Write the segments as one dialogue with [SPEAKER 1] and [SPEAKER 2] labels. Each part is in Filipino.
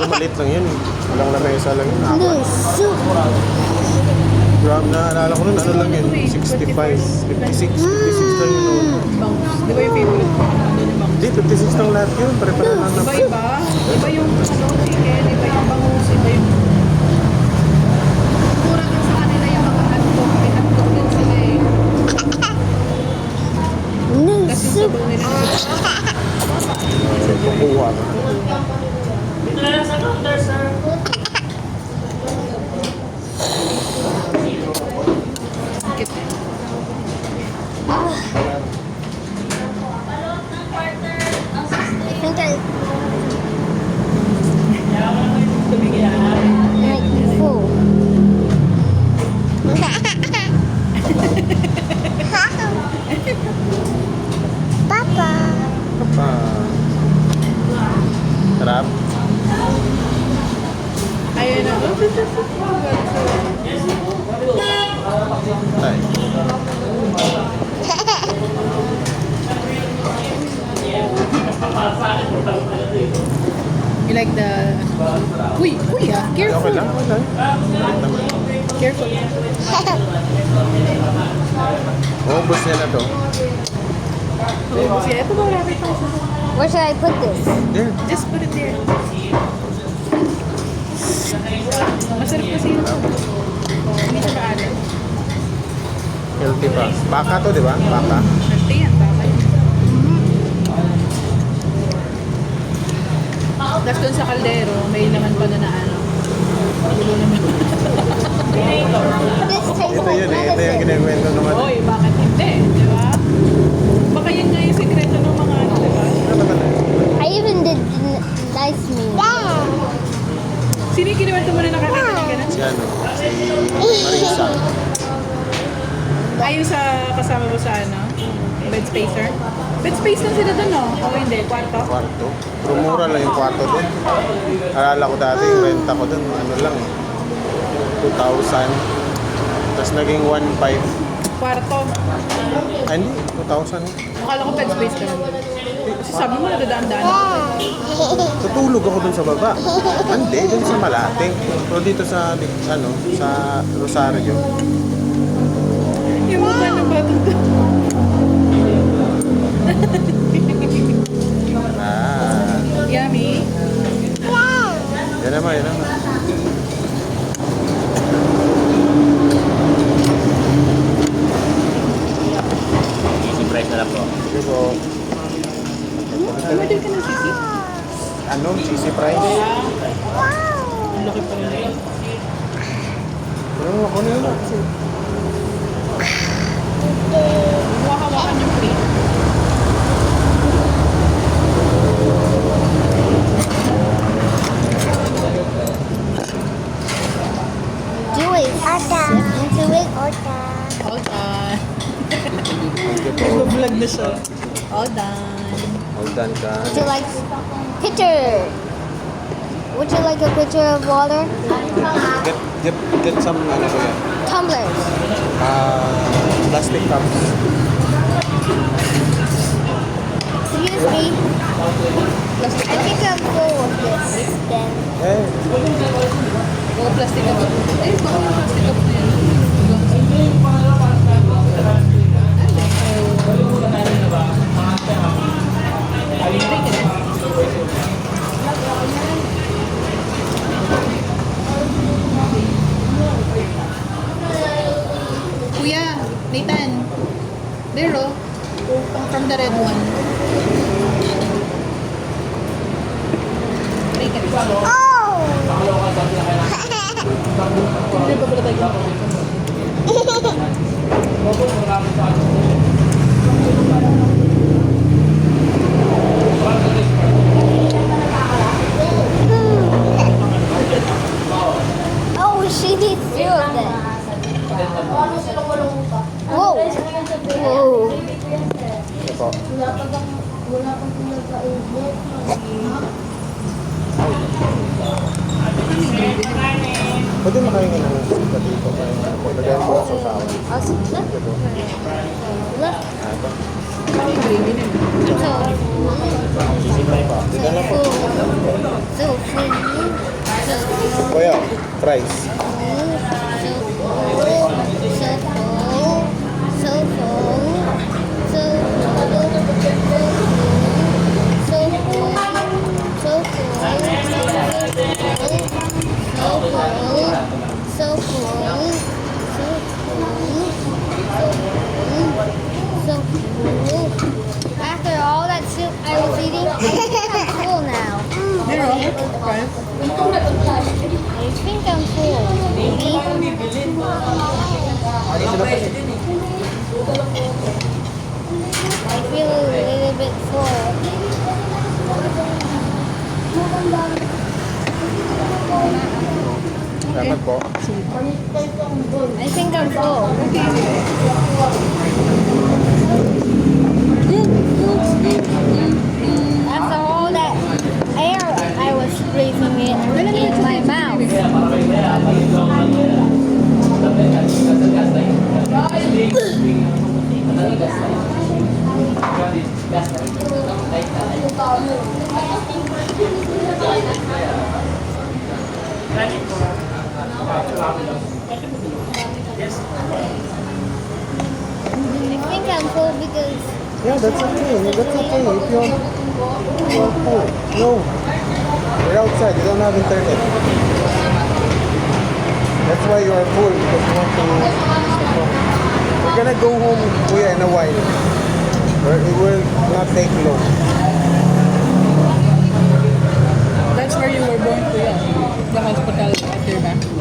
[SPEAKER 1] Pero maliit lang yun. Walang lamesa lang yun. Apat.
[SPEAKER 2] soup.
[SPEAKER 1] Grab na, alala ko nun, ano lang yun? 65, 56, 56 lang yun noon.
[SPEAKER 3] Bangus. Di ba yung favorite ko? Ano yung bangus?
[SPEAKER 1] Hindi, 56 lang lahat yun. Pare-pare lang na.
[SPEAKER 3] Iba-iba. Iba yung ano, chicken, iba yung bangus, iba yung... Mura din sa kanila yung mga hotdog. May hotdog din sila eh. Kasi yung sabaw nila na
[SPEAKER 1] So, kukuha ka.
[SPEAKER 3] Sakit eh.
[SPEAKER 2] I think I
[SPEAKER 3] Tumigil na.
[SPEAKER 2] like full. Papa.
[SPEAKER 1] Pa. Sarap.
[SPEAKER 3] Ayun na.
[SPEAKER 1] Ay.
[SPEAKER 3] You like the... Uy, uy ah. Careful.
[SPEAKER 1] Okay lang, okay lang. Maliit naman.
[SPEAKER 3] Careful.
[SPEAKER 1] Ubus niya na to.
[SPEAKER 3] Oh, siya. Ito ba rabbit pa siya?
[SPEAKER 2] Where should I put this?
[SPEAKER 1] There.
[SPEAKER 3] Just put it there. Masarap kasi yun. Oh, hindi siya maalam.
[SPEAKER 1] Healthy pa. Baka to, di ba? Baka.
[SPEAKER 3] Healthy yan, baka yun. Tapos dun sa kaldero, may laman pa na na ano. Gulo naman.
[SPEAKER 2] This tastes
[SPEAKER 1] Ito
[SPEAKER 2] like
[SPEAKER 1] yun eh. Ito yung
[SPEAKER 2] medicine.
[SPEAKER 1] kinikwento naman.
[SPEAKER 3] Oy, bakit hindi? Di ba? Baka yun nga yung sikreto ng mga ano, di ba?
[SPEAKER 1] Ano ba na yun?
[SPEAKER 2] I even did nice meal.
[SPEAKER 3] Sino yung kiniwento mo na nakakita ng ganun?
[SPEAKER 1] Si ano? Si Marisa.
[SPEAKER 3] Ayun sa kasama mo sa ano? Bed spacer? Bed space lang sila dun, no? O hindi, kwarto?
[SPEAKER 1] Kwarto. Pero mura lang yung kwarto doon. Alala ko dati yung renta ko doon. Ano lang eh. 2,000. Tapos naging 1,500.
[SPEAKER 3] Kwarto.
[SPEAKER 1] Ay, hindi. 2,000.
[SPEAKER 3] Akala ko bed space ka lang. Kasi sabi mo, nadadaan-daan ako.
[SPEAKER 1] Tutulog ako dun sa baba. Hindi, dun sa Malate. Pero dito sa, ano, sa Rosario.
[SPEAKER 3] Yung mga ng bato doon.
[SPEAKER 1] Ah,
[SPEAKER 3] Yummy.
[SPEAKER 1] yan naman, yan naman.
[SPEAKER 4] Easy price na lang po.
[SPEAKER 1] Sige po.
[SPEAKER 3] Umorder ka ng sisi?
[SPEAKER 1] Ano, cheesy fries?
[SPEAKER 3] Ang laki pa yun.
[SPEAKER 1] Ano, ako na yun.
[SPEAKER 3] Hawakan yung plate.
[SPEAKER 2] Do it. Ota. Into it. Ota.
[SPEAKER 1] Po.
[SPEAKER 3] Nag-vlog na siya. All done.
[SPEAKER 1] Hold on ka.
[SPEAKER 2] Would you like picture? Would you like a picture of water?
[SPEAKER 1] Get, get, get some, ano ko yan.
[SPEAKER 2] Tumblers.
[SPEAKER 1] Ah, plastic cups.
[SPEAKER 2] Excuse me. I think I'm full of this then.
[SPEAKER 1] Eh,
[SPEAKER 3] Oo, plastic cup. Baka yung plastic cup Kuya, Nathan. There, oh. From the red one.
[SPEAKER 2] Oh!
[SPEAKER 1] it will not take long.
[SPEAKER 3] That's where you were born, Kuya. The hospital at your back.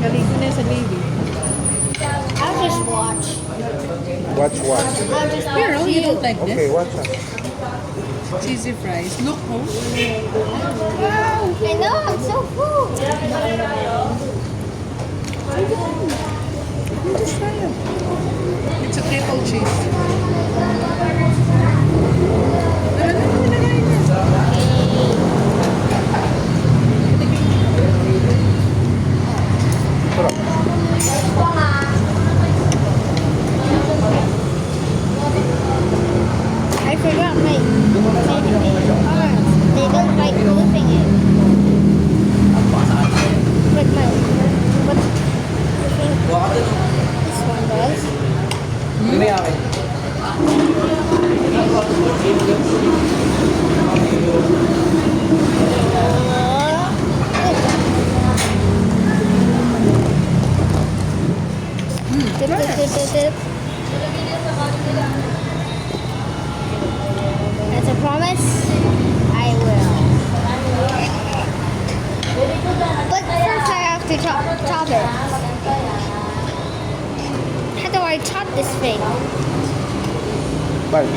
[SPEAKER 3] Galing ko na sa baby.
[SPEAKER 2] I'll just watch.
[SPEAKER 1] Watch, watch.
[SPEAKER 2] I'll just
[SPEAKER 3] Pero
[SPEAKER 2] watch
[SPEAKER 3] you
[SPEAKER 2] you.
[SPEAKER 3] don't like
[SPEAKER 1] Okay,
[SPEAKER 3] this?
[SPEAKER 1] watch us.
[SPEAKER 3] Cheesy fries. Look, oh.
[SPEAKER 2] I know, I'm so full.
[SPEAKER 3] Just try it. It's a triple cheese.
[SPEAKER 2] I forgot my, my, my. They don't like moving it. But my, but I think this one does. Dip, dip, As a promise, I will. But first I have to chop, chop it. How do I chop this thing?
[SPEAKER 1] Bye.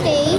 [SPEAKER 2] Okay.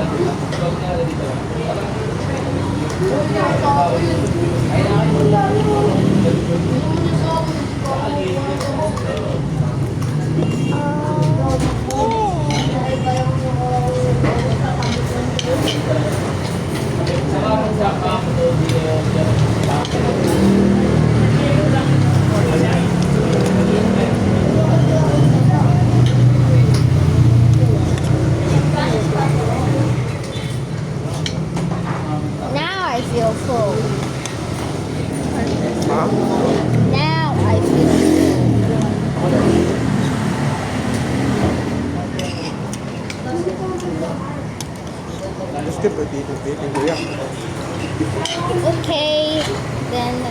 [SPEAKER 3] Да, да, да. Gusto
[SPEAKER 1] pa dito, dito, kuya.
[SPEAKER 2] Okay, then.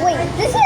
[SPEAKER 2] Wait, this is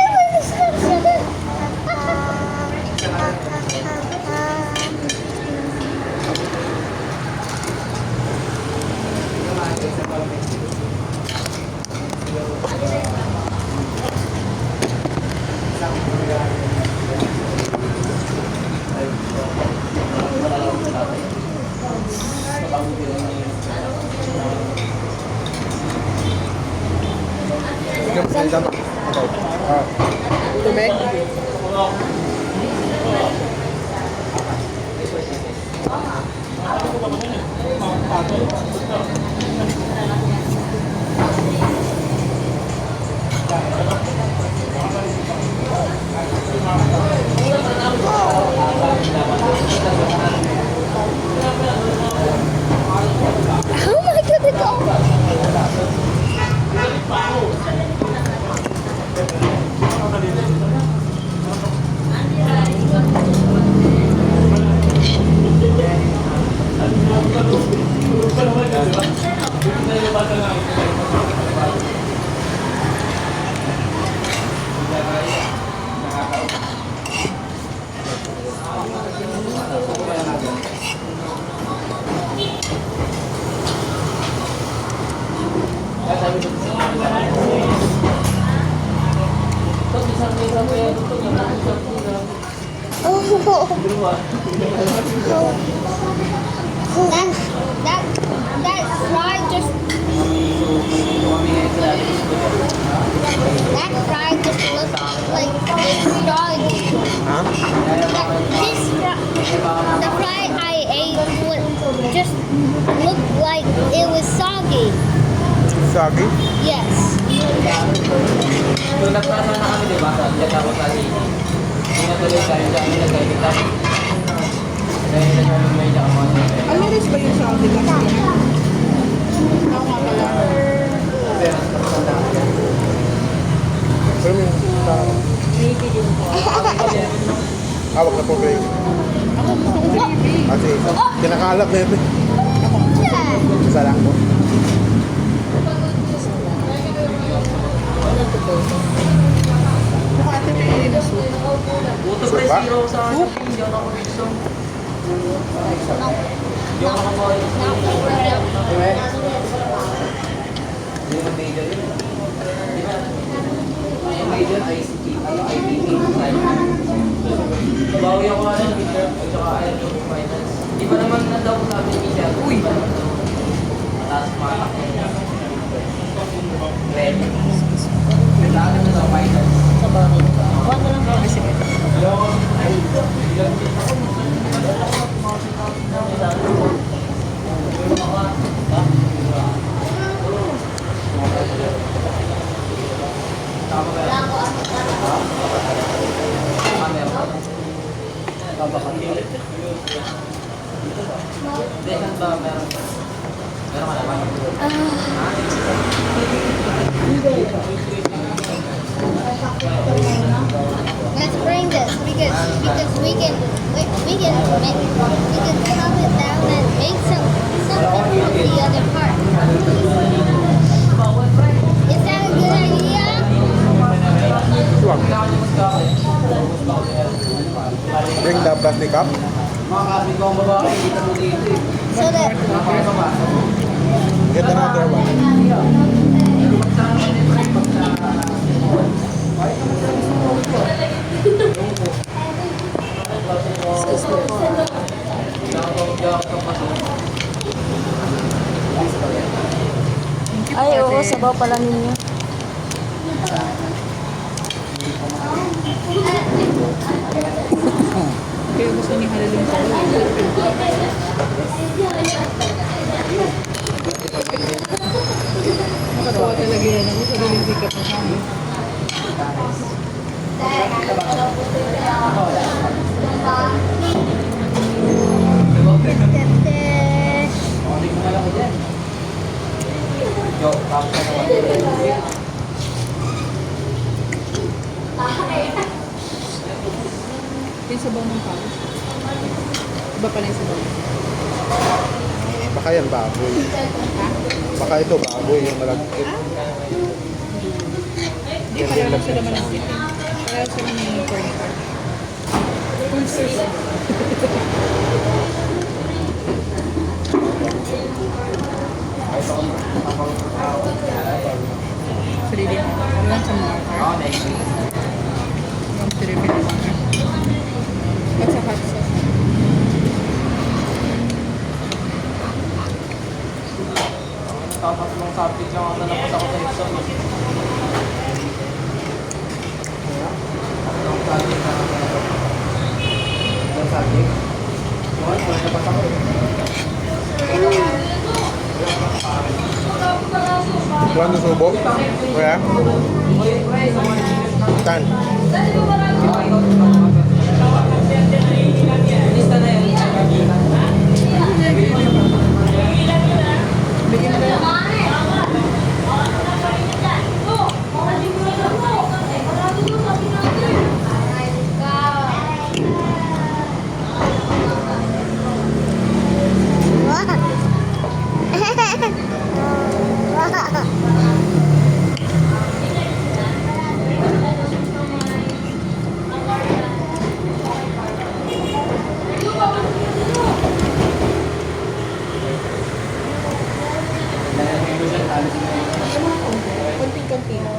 [SPEAKER 1] Sagi?
[SPEAKER 2] Yes.
[SPEAKER 5] Nung nagpasa na kami, di ba? Diyan ako sa Lini. Nung natuloy tayo dyan, nilagay kita. Dahil na yung may ako.
[SPEAKER 3] Aliris ba yung Saudi kasi? Ako nga pala.
[SPEAKER 1] Pero may tao. Hawak na po kayo.
[SPEAKER 3] Ako gravy.
[SPEAKER 1] Kasi kinakalat na ito.
[SPEAKER 2] Yeah.
[SPEAKER 1] Isa lang po.
[SPEAKER 3] Na.
[SPEAKER 5] Puto pre, zero sa akin. Hindi ako gusto. Hindi ako nakakuha. Hindi mo major yun. ICT. Ano, IBT. Bawi ako nga ng teacher. At saka ayaw finance. Di ba naman nandaw ko sabi ni? Uy! Mataas matak. Ready. Kailangan na daw finance. Hindi, saan ba meron? Meron ka naman.
[SPEAKER 2] Let's bring this because because we can we, we can make we can chop it down and make some something from the other part. Is that a good idea?
[SPEAKER 1] Bring the plastic up.
[SPEAKER 5] Mga kapit ko ang babae, kita mo dito.
[SPEAKER 2] So that
[SPEAKER 1] Get another one.
[SPEAKER 6] Ay, oo, sabaw pala ninyo.
[SPEAKER 3] Kaya gusto ni Halalong
[SPEAKER 5] Sabaw. Nakatawa talaga yan ako sa galing sikat na kami.
[SPEAKER 3] Yung sabaw ng pawis. Iba pala yung sabaw.
[SPEAKER 1] Baka yan baboy. Baka ito baboy yung malagkit.
[SPEAKER 3] Hindi, pareho lang sila malangkit eh. Pareho sila ng furniture. Full season. Sarili mo. Ano lang sa mga car?
[SPEAKER 5] Week.
[SPEAKER 3] Yung sarili mo. At sa hot sauce.
[SPEAKER 5] Tapos nung subject lang ako ako sa exam. eh. Nung subject na ako. Nung subject. Yun, wala napas ako eh.
[SPEAKER 1] Subo? Kuya? Tan.
[SPEAKER 5] Lista na yun.
[SPEAKER 3] Bigyan mo na. Konting-konti lang.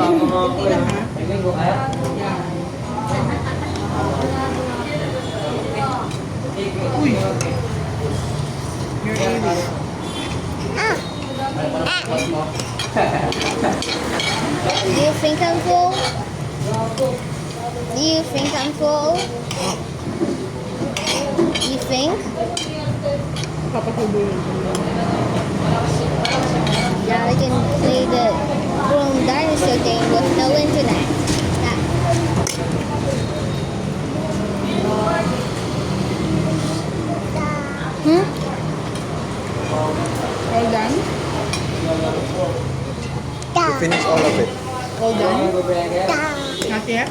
[SPEAKER 3] Konti lang ha. Uy! You're Amy.
[SPEAKER 2] Do you think I'm full? Do you think I'm full? You think?
[SPEAKER 3] Papatubulin ko.
[SPEAKER 2] Yeah, I can play the Chrome Dinosaur game with no internet. Yeah. Hmm?
[SPEAKER 3] All done?
[SPEAKER 1] You finish all of it.
[SPEAKER 3] All done? Not yet?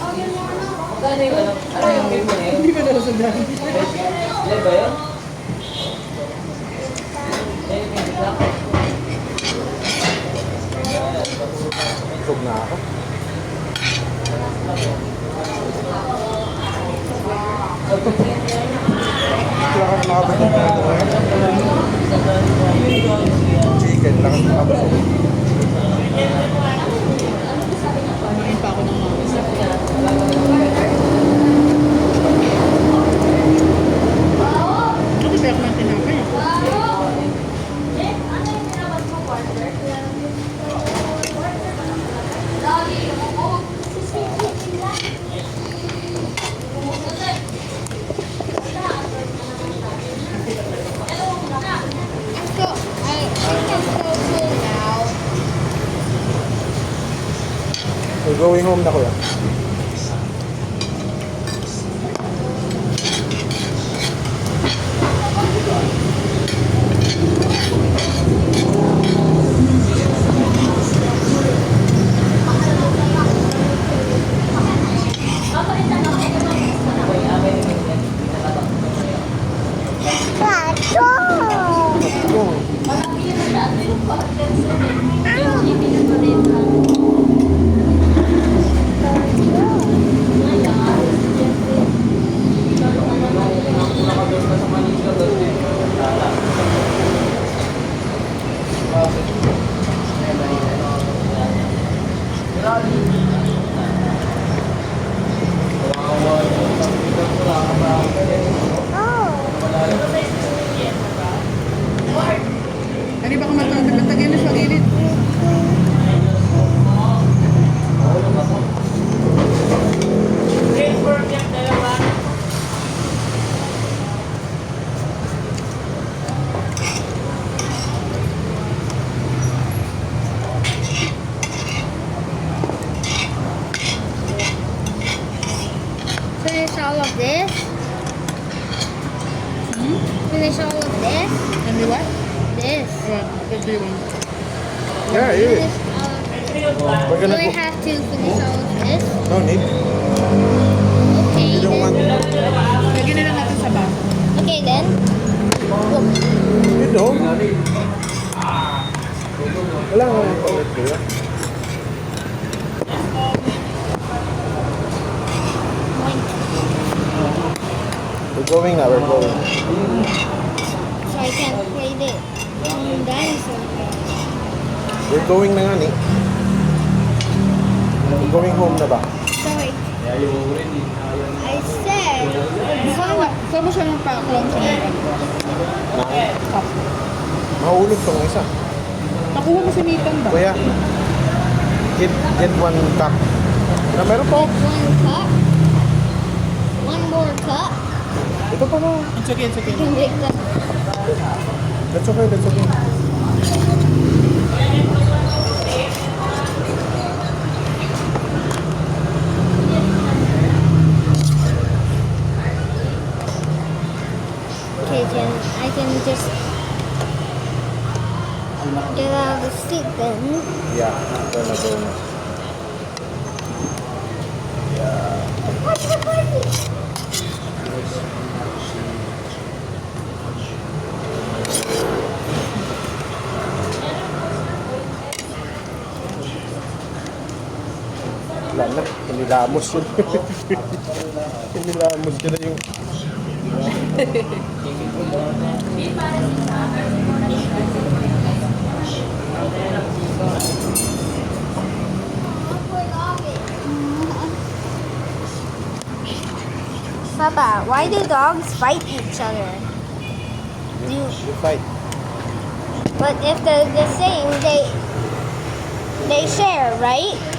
[SPEAKER 3] Hindi pa daw sa done.
[SPEAKER 5] Yan ba yun?
[SPEAKER 1] Busog na ako. Wala ka na nakabusog na ito ngayon. Chicken, lakas nakabusog. Going now, we're going.
[SPEAKER 2] So I can't play this. Mm, dinosaur.
[SPEAKER 1] We're going na nga ni. We're going home na ba?
[SPEAKER 2] Sorry. I said.
[SPEAKER 3] Saan mo, saan mo siya ng sa
[SPEAKER 1] Na, mahulog tong isa.
[SPEAKER 3] Nakuha mo si Nathan ba?
[SPEAKER 1] Kuya, get, get one cup. Na meron pa.
[SPEAKER 2] One cup. One more cup.
[SPEAKER 1] Ito pa na.
[SPEAKER 3] It's okay, it's okay.
[SPEAKER 2] You can make that.
[SPEAKER 1] That's okay, that's okay.
[SPEAKER 2] Okay, then I can just get out of the seat then.
[SPEAKER 1] Yeah, gonna go na. Na, inilamos yun. inilamos yun na yung...
[SPEAKER 2] Papa, why do dogs fight each other? Do,
[SPEAKER 1] You fight.
[SPEAKER 2] but if they're the same, they they share, right?